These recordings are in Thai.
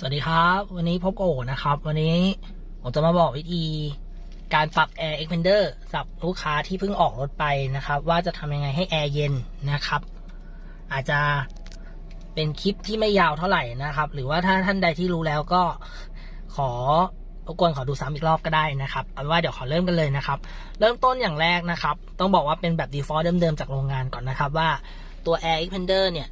สวัสดีครับ วันนี้พบโอนะครับ วันนี้ ผมจะมาบอกวิธีการปรับ Air Expander สำหรับลูกค้าที่เพิ่งออกรถไปนะครับ ว่าจะทำยังไงให้แอร์เย็นนะครับ อาจจะเป็นคลิปที่ไม่ยาวเท่าไหร่นะครับ หรือว่าถ้าท่านใดที่รู้แล้วก็ขอรบกวนขอดูซ้ำอีกรอบก็ได้นะครับเอาว่าเดี๋ยวขอเริ่มกันเลยนะครับ เริ่มต้นอย่างแรกนะครับ ต้องบอกว่าเป็นแบบ default เดิมๆจากโรงงานก่อนนะครับว่าตัว Air Expander เนี่ย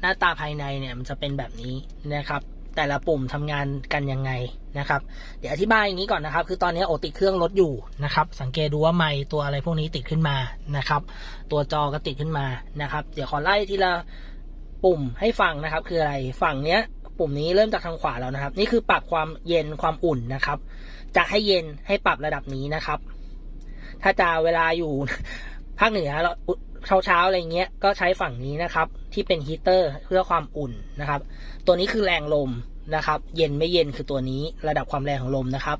หน้าตาภายในเนี่ยมันจะเป็นแบบนี้นะครับ แต่ละปุ่มทำงานกันยังไงนะครับ เดี๋ยวอธิบายอย่างนี้ก่อนนะครับ คือตอนนี้โอติดเครื่องรถอยู่นะครับ สังเกตดูว่าไมค์ตัวอะไรพวกนี้ติดขึ้นมานะครับ ตัวจอก็ติดขึ้นมานะครับ เดี๋ยวขอไล่ทีละปุ่มให้ฟังนะครับ คืออะไรฝั่งเนี้ย ปุ่มนี้เริ่มจากทางขวาแล้วนะครับ นี่คือปรับความเย็นความอุ่นนะครับ จะให้เย็นให้ปรับระดับนี้นะครับ ถ้าจะเวลาอยู่ภาคเหนือเรา เช้าเช้าๆอะไรเงี้ยก็ใช้ฝั่งนี้นะครับ ที่เป็นฮีเตอร์เพื่อความอุ่นนะครับ ตัวนี้คือแรงลมนะครับ เย็นไม่เย็นคือตัวนี้ระดับความแรงของลมนะครับ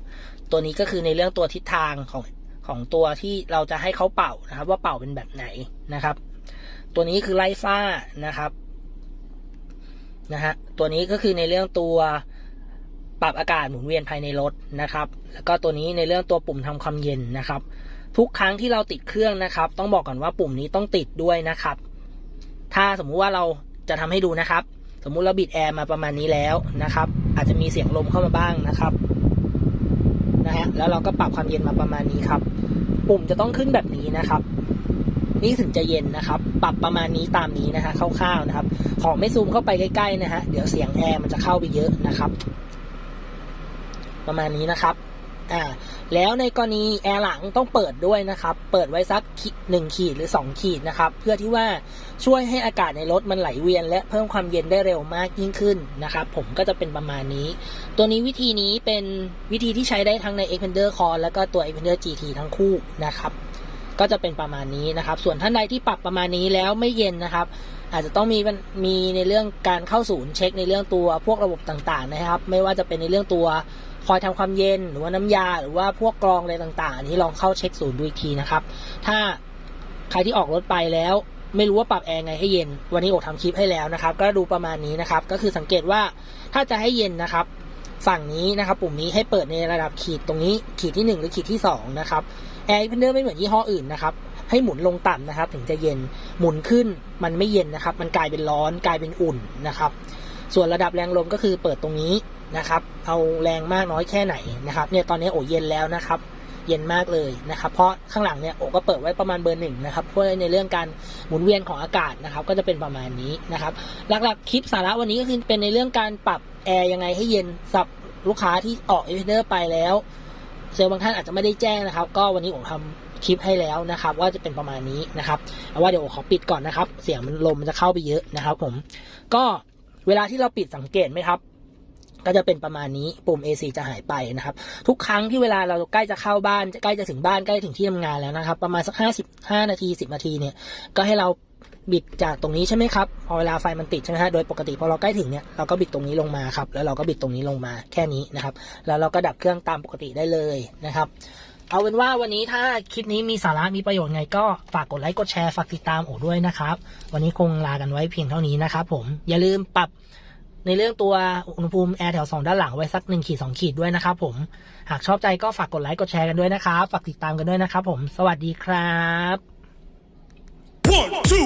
ตัวนี้ก็คือในเรื่องตัวทิศทางของของตัวที่เราจะให้เขาเป่านะครับ ว่าเป่าเป็นแบบไหนนะครับ ตัวนี้คือไล่ฟ้านะครับนะฮะตัวนี้ก็คือในเรื่องตัวปรับอากาศหมุนเวียนภายในรถนะครับ แล้วก็ตัวนี้ในเรื่องตัวปุ่มทำความเย็นนะครับ ทุกครั้งที่เราติดเครื่องนะครับ ต้องบอกก่อนว่าปุ่มนี้ต้องติดด้วยนะครับ ถ้าสมมุติว่าเราจะทำให้ดูนะครับ สมมุติเราบิดแอร์มาประมาณนี้แล้วนะครับ อาจจะมีเสียงลมเข้ามาบ้างนะครับนะฮะแล้วเราก็ปรับความเย็นมาประมาณนี้ครับ ปุ่มจะต้องขึ้นแบบนี้นะครับนี่ถึงจะเย็นนะครับ ปรับประมาณนี้ตามนี้นะฮะคร่าวๆนะครับ ของไม่ซูมเข้าไปใกล้ๆนะฮะ เดี๋ยวเสียงแอร์มันจะเข้าไปเยอะนะครับ ประมาณนี้นะครับ อ่าแล้วในกรณีแอร์หลังต้องเปิดด้วยนะครับ เปิดไว้สักหนึ่งขีดหรือ 2 ขีดนะครับ เพื่อที่ว่าช่วยให้อากาศในรถมันไหลเวียน และเพิ่มความเย็นได้เร็วมากยิ่งขึ้นนะครับ ผมก็จะเป็นประมาณนี้ ตัวนี้วิธีนี้เป็นวิธีที่ใช้ได้ทั้งใน Expander Core แล้วก็ตัว Expander GT ทั้งคู่นะครับ ก็จะเป็นประมาณนี้นะครับ ส่วนท่านใดที่ปรับประมาณนี้แล้วไม่เย็นนะครับ อาจจะต้องมีมีในเรื่องการเข้าศูนย์เช็คในเรื่องตัวพวกระบบต่างๆ นะครับ ไม่ว่าจะเป็นในเรื่องตัวคอยทำความเย็นหรือว่าน้ำยา หรือว่าพวกกรองอะไรต่างๆ อันนี้ลองเข้าเช็คศูนย์ดูอีกทีนะครับ ถ้าใครที่ออกรถไปแล้วไม่รู้ว่าปรับแอร์ไงให้เย็น วันนี้โอกทำคลิปให้แล้วนะครับ ก็ดูประมาณนี้นะครับ ก็คือสังเกตว่าถ้าจะให้เย็นนะครับ ฝั่งนี้นะครับ ปุ่มนี้ให้เปิดในระดับขีดตรงนี้ขีดที่หนึ่งหรือขีดที่สองนะครับแอร์เพนเดอร์ไม่เหมือนยี่ห้ออื่นนะครับให้หมุนลงต่ำนะครับ ถึงจะเย็นหมุนขึ้นมันไม่เย็นนะครับ มันกลายเป็นร้อนกลายเป็นอุ่นนะครับ ส่วนระดับแรงลมก็คือเปิดตรงนี้นะครับ เอาแรงมากน้อยแค่ไหนนะครับ เนี่ยตอนนี้โอเย็นแล้วนะครับ เย็นมากเลยนะครับ เพราะข้างหลังเนี่ยโอก็เปิดไว้ประมาณเบอร์หนึ่งนะครับเพื่อในเรื่องการหมุนเวียนของอากาศนะครับ ก็จะเป็นประมาณนี้นะครับ หลักๆคลิปสาระวันนี้ก็คือเป็นในเรื่องการปรับ แอร์ยังไงให้เย็นสับลูกค้าที่ออกเอเวอร์ไปแล้วเซลล์บางท่านอาจจะไม่ได้แจ้งนะครับ ก็วันนี้ผมทำคลิปให้แล้วนะครับ ว่าจะเป็นประมาณนี้นะครับเอาว่าเดี๋ยวขอปิดก่อนนะครับ เสียงมันลมมันจะเข้าไปเยอะนะครับ ผม ก็เวลาที่เราปิดสังเกตไหมครับ ก็จะเป็นประมาณนี้ปุ่ม AC จะหายไปนะครับ ทุกครั้งที่เวลาเราใกล้จะเข้าบ้านใกล้จะถึงบ้านใกล้ถึงที่ทำงานแล้วนะครับ ประมาณสักห้าสิบห้านาทีสิบนาทีเนี่ยก็ให้เรา บิดจากตรงนี้ใช่ไหมครับพอเวลาไฟมันติดใช่ไหมฮะโดยปกติพอเราใกล้ถึงเนี่ยเราก็บิดตรงนี้ลงมาครับแล้วเราก็บิดตรงนี้ลงมาแค่นี้นะครับ แล้วเราก็ดับเครื่องตามปกติได้เลยนะครับ เอาเป็นว่าวันนี้ถ้าคลิปนี้มีสาระมีประโยชน์ไงก็ฝากกดไลค์กดแชร์ฝากติดตามโอด้วยนะครับ วันนี้คงลากันไว้เพียงเท่านี้นะครับผมอย่าลืมปรับในเรื่องตัวอุณหภูมิแอร์แถวสองด้านหลังไว้สักหนึ่งขีดสองขีดด้วยนะครับผมหากชอบใจก็ฝากกดไลค์กดแชร์กันด้วยนะครับฝากติดตามกันด้วยนะครับผมสวัสดีครับ One, two,